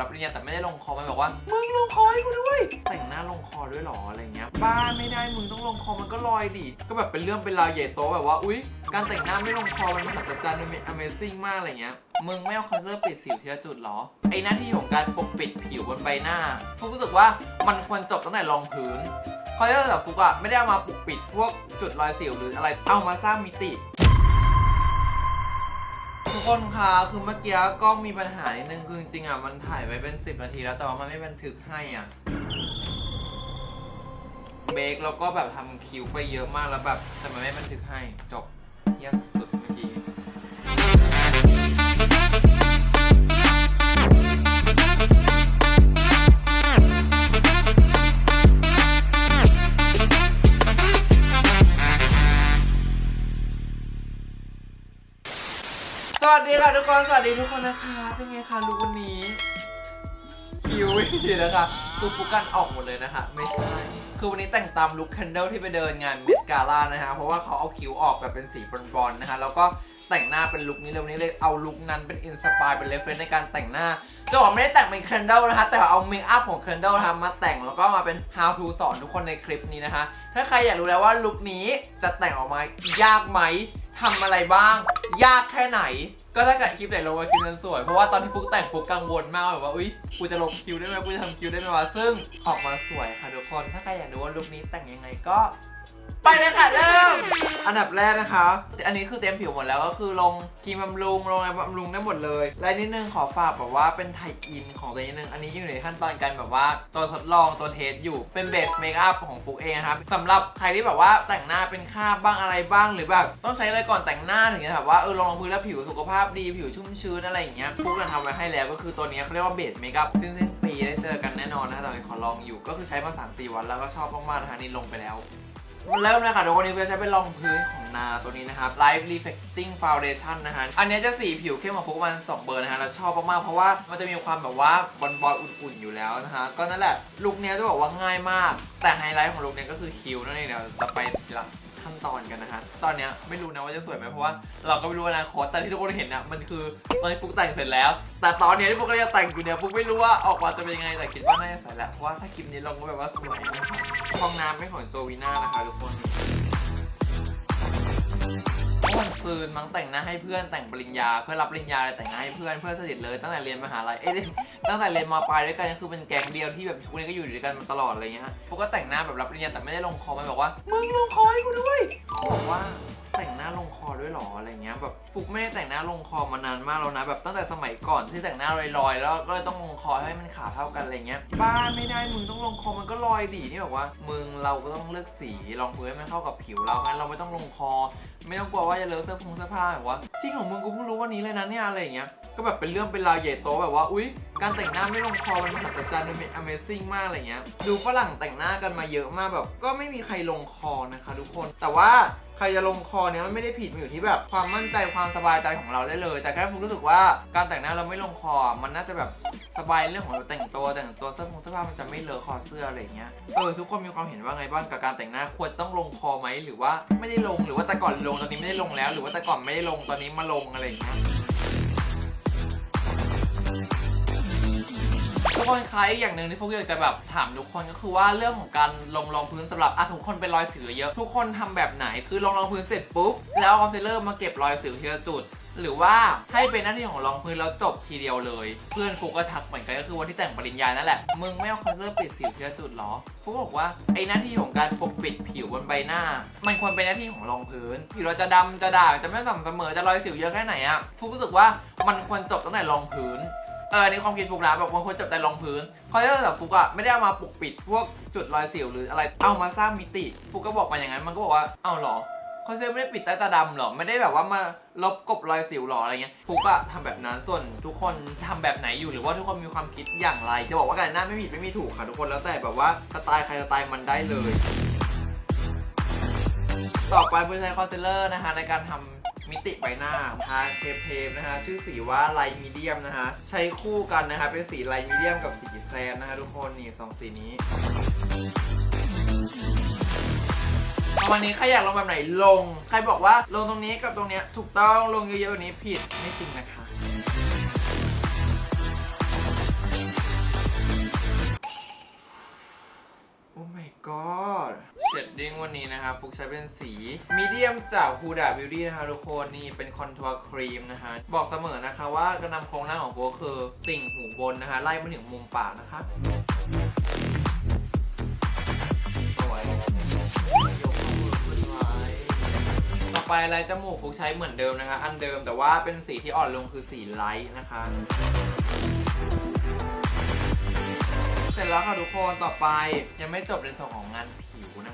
รับปริญญาแต่ไม่ได้ลงคอมันบอกว่า มึงลงคอให้กูด้วย แต่งหน้าลงคอด้วยหรออะไรเงี้ย บ้าไม่ได้มึงต้องลงคอมันก็ลอยดิ ก็แบบเป็นเรื่องเป็นราวใหญ่โตแบบว่า อุ๊ย การแต่งหน้าไม่ลงคอมันมหัศจรรย์มันเป็น Amazing มากอะไรเงี้ย มึงไม่เอาคอนซีลเลอร์ปิดสิวทีละจุดเหรอ ไอหน้าที่ของการปกปิดผิวบนใบหน้าฟุกรู้สึกว่ามันควรจบตั้งแต่รองพื้นคอนซีลเลอร์แบบฟุกอะไม่ได้เอามาปกปิดพวกจุดรอยสิวหรืออะไร เอามาสร้างมิติ คนคะคือเมื่อกี้กล้องมีปัญหานิดนึงคือจริงๆอะมันถ่ายไว้เป็น 10 นาทีแล้วแต่ว่ามันไม่บันทึกให้อะเบรกแล้วก็แบบทำคิวไปเยอะมากแล้วแบบแต่มันไม่บันทึกให้จบเยี่ยม ทุกคน สวัสดีทุกคนนะคะ เป็นไงคะรู้วันนี้ คิวไม่ดีนะคะคือฟุกกันออกหมดเลยนะคะ ไม่ใช่ คือวันนี้แต่งตามลุคแคนเดลที่ไปเดินงานเมดกาล่านะคะ เพราะว่าเขาเอาคิ้วออกแบบเป็นสีบอนๆนะคะ แล้วก็แต่งหน้าเป็นลุคนี้เลยวันนี้เลยเอาลุคนั้นเป็นอินสปายเป็นเรฟเฟนในการแต่งหน้าจะบอกไม่ได้แต่งเป็นแคนเดลนะคะ แต่เอาเมคอัพของแคนเดลนะคะมาแต่งแล้วก็มาเป็น how to สอนทุกคนในคลิปนี้นะคะ ถ้าใครอยากรู้แล้วว่าลุคนี้จะแต่งออกมายากไหม ทำอะไรบ้าง ยากแค่ไหน ก็ถ้าเกิดคลิปไหนลงมาคิวนั้นสวย เพราะว่าตอนที่ฟุกแต่งฟุกกังวลมากแบบว่า อุ้ยกูจะลงคิวได้ไหมกูจะทำคิวได้ไหมวะ ซึ่งออกมาสวยค่ะทุกคน ถ้าใครอยากดูว่าลุคนี้แต่งยังไงก็ ไปเลยค่ะเริ่ม อันดับแรกนะคะ อันนี้คือเต็มผิวหมดแล้วก็คือลงครีมบำรุงลงอะไรบำรุงได้หมดเลย และนิดนึงขอฝากแบบว่าเป็นไทยอินของตัวนิดนึง อันนี้อยู่ในขั้นตอนการแบบว่าตัวทดลองตัวเทสอยู่ เป็นเบสเมคอัพของฟุกเองนะครับสำหรับใครที่แบบว่าแต่งหน้าเป็นคราบบ้างอะไรบ้างหรือแบบต้องใช้อะไรก่อนแต่งหน้าถึงจะแบบว่าเออลงรองพื้นแล้วผิวสุขภาพดีผิวชุ่มชื้นอะไรอย่างเงี้ยฟุกจะทำไว้ให้แล้วก็คือตัวนี้เขาเรียกว่าเบสเมคอัพสิ้นสิ้นปีได้เจอกันแน่นอนนะตอนนี้ขอลองอยู่ก็คือใช้มา3-4วันแล้วก็ชอบมากๆนะคะนี่ลงไปแล้ว เริ่มเลยค่ะทุกคนนี้เพื่อใช้เป็นรองพื้นของนาตัวนี้นะครับ Life Reflecting Foundation นะฮะ อันนี้จะสีผิวเข้มกว่าฟุกประมาณ2เบอร์นะฮะแล้วชอบมากๆ เพราะว่ามันจะมีความแบบว่าบอลบอลอุ่นๆ อยู่แล้วนะฮะ ก็นั่นแหละลุคนี้จะบอกว่าง่ายมาก แต่ไฮไลท์ของลุคนี้ก็คือคิ้วนั่นเองเดี๋ยวจะไปหลัง ขั้นตอนกันนะฮะ ตอนเนี้ยไม่รู้นะว่าจะสวยไหมเพราะว่าเราก็ไม่รู้อนาคตแต่ที่ทุกคนเห็นน่ะมันคือตอนที่ปุ๊กแต่งเสร็จแล้ว แต่ตอนเนี้ยที่ฟุกกำลังจะแต่งอยู่เนี่ยปุ๊กไม่รู้ว่าออกมาจะเป็นยังไงแต่คิดว่าน่าจะสวยแหละเพราะว่าถ้าคลิปนี้ลงก็แบบว่าสวยนะครับห้องน้ำไม่ของโจวีน่านะคะทุกคน วงซืนมั้งแต่งหน้าให้เพื่อนแต่งปริญญา เพื่อรับปริญญาเลยแต่งหน้าให้เพื่อนเพื่อนสนิทเลย ตั้งแต่เรียนมหาลัยเอ้ยตั้งแต่เรียนมปลายด้วยกันก็คือเป็นแก๊งเดียวที่แบบทุกคนก็อยู่ด้วยกันมาตลอดอะไรเงี้ยพวกก็แต่งหน้าแบบรับปริญญาแต่ไม่ได้ลงคอมันบอกว่ามึงลงคอให้กูด้วยบอกว่า หน้าลงคอด้วยหรออะไรเงี้ยแบบฟุกไม่ได้แต่งหน้าลงคอมานานมากแล้วนะแบบตั้งแต่สมัยก่อนที่แต่งหน้าลอยๆ แล้วก็เลยต้องลงคอให้มันขาวเท่ากันอะไรเงี้ยบ้าไม่ได้มึงต้องลงคอมันก็ลอยดินี่แบบว่ามึงเราก็ต้องเลือกสีรองพื้นให้มันเข้ากับผิวเรางั้นเราไม่ต้องลงคอ ไม่ต้องกลัวว่าจะเลอะเสื้อผงเสื้อผ้าแบบว่าจริงของมึงกูเพิ่งรู้วันนี้เลยนะเนี่ยอะไรเงี้ยก็แบบเป็นเรื่องเป็นราวใหญ่โตแบบว่าอุ๊ยการแต่งหน้าไม่ลงคอมันมหัศจรรย์มันเป็น Amazing มากอะไรเงี้ยดูฝรั่งแต่งหน้ากันมาเยอะมากแบบ ก็ไม่มีใครลงคอนะคะทุกคนแต่ว่า ใครจะลงคอเนี่ยมันไม่ได้ผิดมันอยู่ที่แบบความมั่นใจความสบายใจของเราได้เลย แต่แค่ฟุกรู้สึกว่าการแต่งหน้าเราไม่ลงคอ มันน่าจะแบบสบายเรื่องของเราแต่งตัวแต่งตัวเสื้อผงเสื้อผ้ามันจะไม่เลอะคอเสื้ออะไรเงี้ยเออทุกคนมีความเห็นว่าไงบ้างกับการแต่งหน้าควรต้องลงคอไหมหรือว่าไม่ได้ลงหรือว่าแต่ก่อนลงตอนนี้ไม่ได้ลงแล้ว หรือว่าแต่ก่อนไม่ได้ลงตอนนี้มาลงอะไรเงี้ย ทุกคนคะอีกอย่างหนึ่งที่ฟุกอยากจะแบบถามทุกคนก็คือว่าเรื่องของการลงรองพื้นสำหรับอะทุกคนเป็นรอยสิวเยอะ ทุกคนทำแบบไหนคือลงรองพื้นเสร็จปุ๊บแล้วเอาคอนซีลเลอร์มาเก็บรอยสิวทีละจุดหรือว่าให้เป็นหน้าที่ของรองพื้นแล้วจบทีเดียวเลย เพื่อนฟุกก็ทักเหมือนกันก็คือวันที่แต่งปริญญานั่นแหละ มึงไม่เอาคอนซีลเลอร์ปิดสิวทีละจุดหรอฟุกบอกว่าไอ้หน้าที่ของการปกปิดผิวบนใบหน้า มันควรเป็นหน้าที่ของรองพื้นผิวเราจะดำจะด่างจะไม่สม่ำเสมอจะรอยสิวเยอะแค่ไหนอะฟุกรู้สึกว่ามันควรจบตั้งแต่รองพื้น เออในความคิดฟุกนะแบบบางคนจับแต่รองพื้นคอนซีลเลอร์แบบฟุกอะไม่ได้เอามาปกปิดพวกจุดรอยสิวหรืออะไรเอามาสร้างมิติ ฟุกก็บอกมาอย่างนั้นมันก็บอกว่าเอ้าเหรอคอนซีลเลอร์ไม่ได้ปิดใต้ตาดำเหรอไม่ได้แบบว่ามาลบกบรอยสิวหรออะไรเงี้ยฟุกอะทำแบบนั้นส่วนทุกคนทำแบบไหนอยู่หรือว่าทุกคนมีความคิดอย่างไร จะบอกว่าการหน้าไม่ผิดไม่มีถูกค่ะทุกคนแล้วแต่แบบว่าสไตล์ใครสไตล์มันได้เลย ต่อไปเพื่อใช้คอนซีลเลอร์นะคะในการทำ มิติใบหน้าทาเทปเทปนะฮะชื่อสีว่าไลท์มีเดียมนะฮะใช้คู่กันนะคะ เป็นสีไลท์มีเดียมกับสีแซนนะคะทุกคนนี่สองสีนี้วันนี้ใครอยากลงแบบไหนลง ใครบอกว่าลงตรงนี้กับตรงเนี้ยถูกต้องลงเยอะๆแบบนี้ผิดไม่จริงนะคะ เฉดดิ้งวันนี้นะคะฟุกใช้เป็นสีมีเดียมจาก Huda Beauty นะคะทุกคนนี่เป็นคอนทัวร์ครีมนะคะบอกเสมอนะคะว่าการนำโครงหน้าของฟุกคือติ่งหูบนนะคะไล่มาถึงมุมปากนะคะสวยยกข้อมือขึ้นไว้ต่อไปลายจมูกฟุกใช้เหมือนเดิมนะคะ อันเดิมแต่ว่าเป็นสีที่อ่อนลงคือสีไลท์นะคะเสร็จแล้วค่ะทุกคนต่อไปยังไม่จบในส่วนของงานผ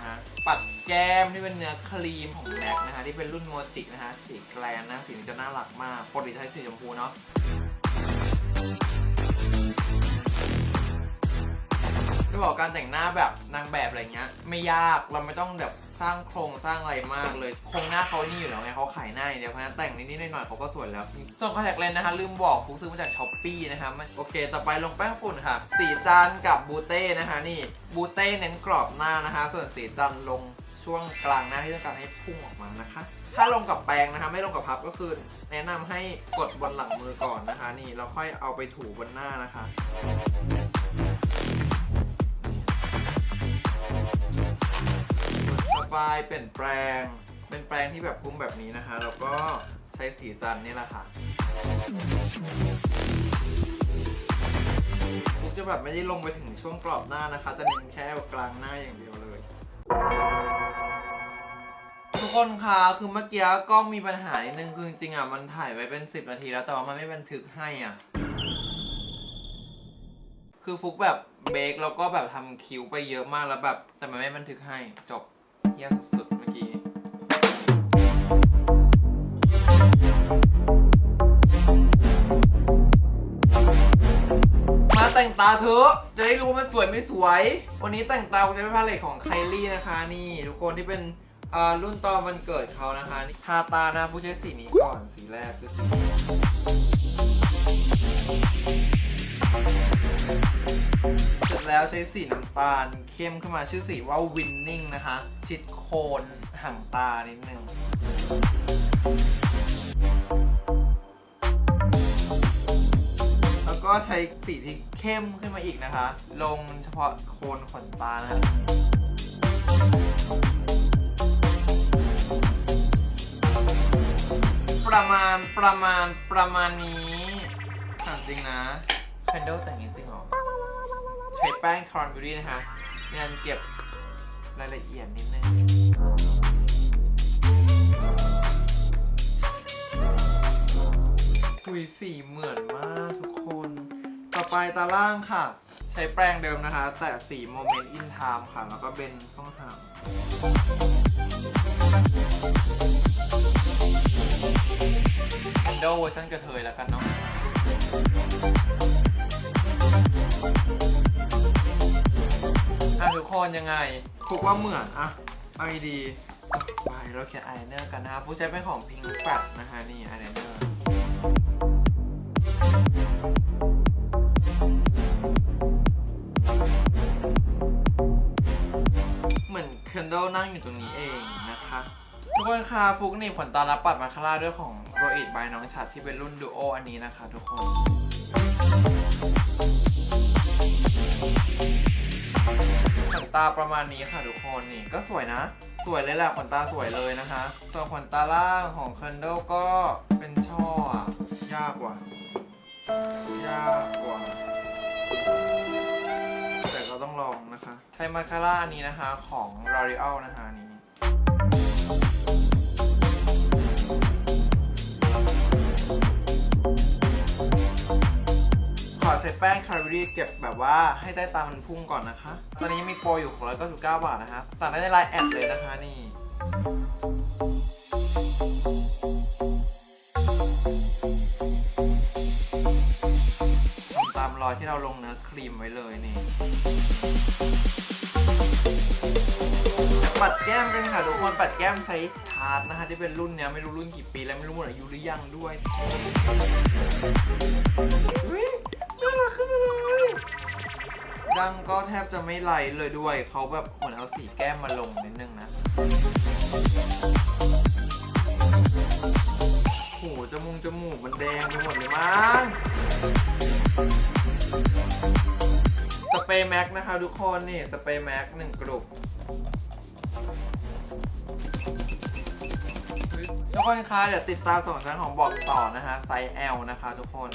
นะคะปัดแก้มที่เป็นเนื้อครีมของแม็กนะฮะที่เป็นรุ่นโมจินะฮะ สีแกลนนะ สีนี้จะน่ารักมากปกติใช้สีชมพูเนาะ จะบอกการแต่งหน้าแบบนางแบบอะไรเงี้ย ไม่ยากเราไม่ต้องแบบสร้างโครงสร้างอะไรมากเลยโครงหน้าเขานี่อยู่แล้วไงเขาขายหน้าอย่างเดียวเพราะฉะนั้นแต่งนิดๆหน่อยๆเขาก็สวยแล้วส่วนคอนแทคเลนส์นะคะลืมบอกฟุกซื้อมาจากช้อปปี้นะคะมันโอเค ต่อไปลงแป้งฝุ่นค่ะ สีจันทร์กับบูเต้นะคะนี่บูเต้เน้นกรอบหน้านะคะ ส่วนสีจันทร์ลงช่วงกลางหน้าที่ต้องการให้พุ่งออกมานะคะ ถ้าลงกับแปรงนะคะ ไม่ลงกับพับก็คือแนะนำให้กดบนหลังมือก่อนนะคะ นี่แล้วค่อยเอาไปถูบนหน้านะคะ ต่อไปเปลี่ยนแปลง เป็นแปลงที่แบบพุ่งแบบนี้นะคะแล้วก็ใช้สีจันนี่แหละค่ะฟุกจะแบบไม่ได้ลงไปถึงช่วงกรอบหน้านะคะ จะเน้นแค่กลางหน้าอย่างเดียวเลย ทุกคนคะคือเมื่อกี้กล้องมีปัญหานิดนึงคือจริงๆอะมันถ่ายไว้เป็น 10 นาทีแล้วแต่ว่ามันไม่บันทึกให้อะคือฟุกแบบเบรกแล้วก็แบบทำคิวไปเยอะมากแล้วแบบ แต่มันไม่บันทึกให้จบ ฮี้ยสุดเมื่อกี้ มาแต่งตาเถอะ จะได้รู้ว่ามันสวยไม่สวย วันนี้แต่งตาจะเป็นพาเลตของไคลี่นะคะนี่ทุกคนที่เป็นรุ่นตอนวันเกิดเขานะคะนี่ทาตานะผู้ใช้สีนี้ก่อนสีแรกคือสี แล้วใช้สีน้ำตาลเข้มขึ้นมาชื่อสีว่า winning นะคะ ชิดโคนห่างตานิดนึงแล้วก็ใช้สีที่เข้มขึ้นมาอีกนะคะ ลงเฉพาะโคนขนตานะคะประมาณประมาณประมาณนี้ถามจริงนะแคนเดลแต่งจริง ใช้แป้งคอนบิวตี้นะคะในการเก็บรายละเอียดนิดนึงคุยสีเหมือนมากทุกคน ต่อไปตาล่างค่ะ ใช้แปรงเดิมนะคะ แต่สีโมเมนต์อินไทม์ค่ะ แล้วก็เป็นช่องหางแอนโดเวอร์ชันกระเทยแล้วกันเนาะ อะทุกคนยังไงฟุกว่าเหมือนอะเอาดีๆไปเราเขียนอายไลเนอร์กันนะครับฟุกใช้เป็นของ Pink Fat นะคะนี่อายไลเนอร์เหมือนเคนโดนั่งอยู่ตรงนี้เองนะคะทุกคนคะฟุกนี่ผลตอนรับปัดมาคาร่าด้วยของโรอิดบายน้องชัดที่เป็นรุ่นดูโออันนี้นะคะทุกคน ตาประมาณนี้ค่ะทุกคนนี่ก็สวยนะ สวยเลยแหละขนตาสวยเลยนะคะ ส่วนขนตาล่างของคันโดก็เป็นช่ออะยากกว่ายากกว่า แต่เราต้องลองนะคะ ใช้มาคาร่าอันนี้นะคะของ L'Oreal นะคะนี้ ใช้แป้งคาร์บิเก็บแบบว่าให้ใต้ตามันพุ่งก่อนนะคะ ตอนนี้มีโปรอยู่ของ199 บาทนะคะสั่งได้ในไลน์แอดเลยนะคะนี่ตามรอยที่เราลงเนื้อครีมไว้เลยนี่ปัดแก้มกันค่ะทุกคนปัดแก้มใช้ทาร์ตนะคะที่เป็นรุ่นเนี้ยไม่รู้รุ่นกี่ปีแล้วไม่รู้หมดอายุหรือยังด้วยอุ๊ย น่รักข้เลยดังก็แทบจะไม่ไหลเลยด้วย เขาแบบเหมือนเอาสีแก้มมาลงนิดนึงนะโหจมูกจมูกมันแดงไปหมดเลยมั้งสเปรย์แม็กนะคะทุกคนนี่สเปรย์แม็กหนึ่งกลุ่มทุกคนคะเดี๋ยวติดตามสองชั้นของบอกต่อนะคะไซส์ L นะคะทุกคน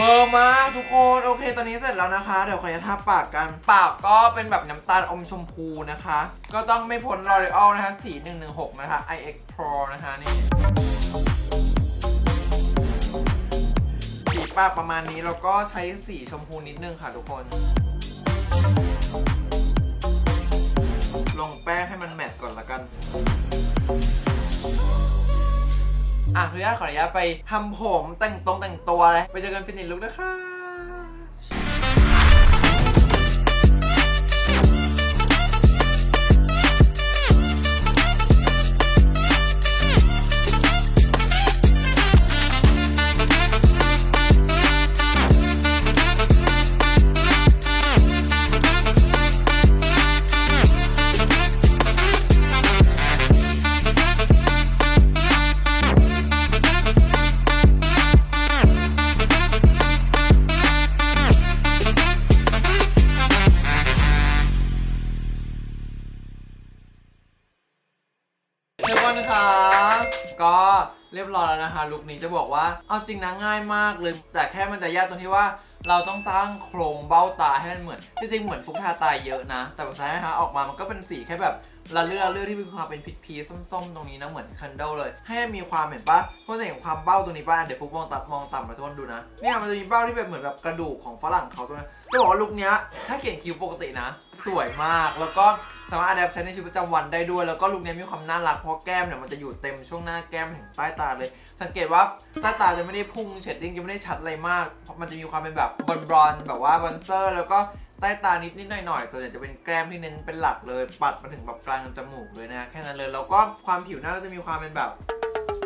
เวอร์มากทุกคนโอเค ตอนนี้เสร็จแล้วนะคะ เดี๋ยวขออนุญาตทาปากกันปากก็เป็นแบบน้ำตาลอมชมพูนะคะ ก็ต้องไม่พ้น L'Oreal นะคะสี116 นะคะ iX Pro นะคะนี่สีปากประมาณนี้แล้วก็ใช้สีชมพูนิดนึงค่ะทุกคน ลงแป้งให้มันแมทก่อนละกัน อะขออนุญาตขออนุญาตไปทำผมแต่งตรงแต่งตัวเลยไปเจอกันฟินิชลุกนะคะ เรียบร้อยแล้วนะคะลุคนี้จะบอกว่าเอาจริงนะง่ายมากเลย แต่แค่มันจะยากตรงที่ว่าเราต้องสร้างโครงเบ้าตาให้มันเหมือน จริงๆ เหมือนฟุกทาตาเยอะนะ แต่สุดท้ายนะคะออกมามันก็เป็นสีแค่แบบ ละเลือละเลือที่มีความเป็นพิษพีส้มๆ ตรงนี้นะเหมือนคันเดลเลยให้มีความเห็นปะเพราะจะเห็นความเบ้าตรงนี้ปะเดี๋ยวฟุกมองตัดมองต่ำมาทุกคนดูนะเนี่ยมันจะมีเบ้าที่แบบเหมือนแบบกระดูกของฝรั่งเขาตรงนั้นจะบอกว่าลุคนี้ถ้าเขียนคิ้วปกตินะ สวยมากแล้วก็สามารถอัดแอปใช้ในชีวิตประจำวันได้ด้วย แล้วก็ลุคนี้มีความน่ารักเพราะแก้มเนี่ยมันจะอยู่เต็มช่วงหน้าแก้มถึงใต้ตาเลย สังเกตว่าใต้ตาจะไม่ได้พุ่งเชดดิ้งจะไม่ได้ชัดอะไรมากเพราะมันจะมีความเป็นแบบบอลบอลแบบว่าบอนเซอร์ แล้วก็ ใต้ตานิดนิดหน่อยหน่อยๆส่วนใหญ่จะเป็นแก้มที่เน้นเป็นหลักเลย ปัดมาถึงแบบกลางจมูกเลยนะแค่นั้นเลยแล้วก็ความผิวหน้าก็จะมีความเป็นแบบ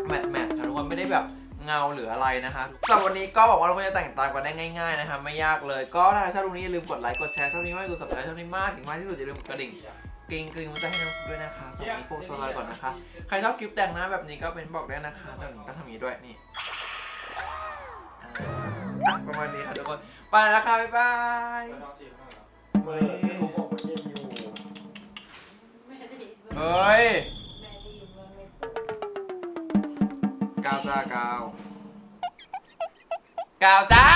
แมทแมททุกคนไม่ได้แบบเงาหรืออะไรนะคะสำหรับวันนี้ก็บอกว่าเราควรจะแต่งตามกันได้ง่ายๆนะคะไม่ยากเลยก็ถ้าชอบตรงนี้อย่าลืมกดไลค์กดแชร์ชอบนี้มากกด subscribe ชอบนี้มากถึงมากที่สุดอย่าลืมกดกระดิ่งกริ๊งกริ๊งมันจะให้น้องด้วยนะคะสำหรับวันนี้พวกตัวลาไปก่อนนะคะใครชอบคลิปแต่งหน้าแบบนี้ก็เป็นบอกได้นะคะแต่หนูต้องทำอย่างนี้ด้วยนี่อะประมาณนี้ค่ะทุกคนไปแล้วค่ะบ๊ายบาย เฮ้ยผมบอกว่าเย็นอยู่เฮ้ยกาวจ้ากาวกาวจ้า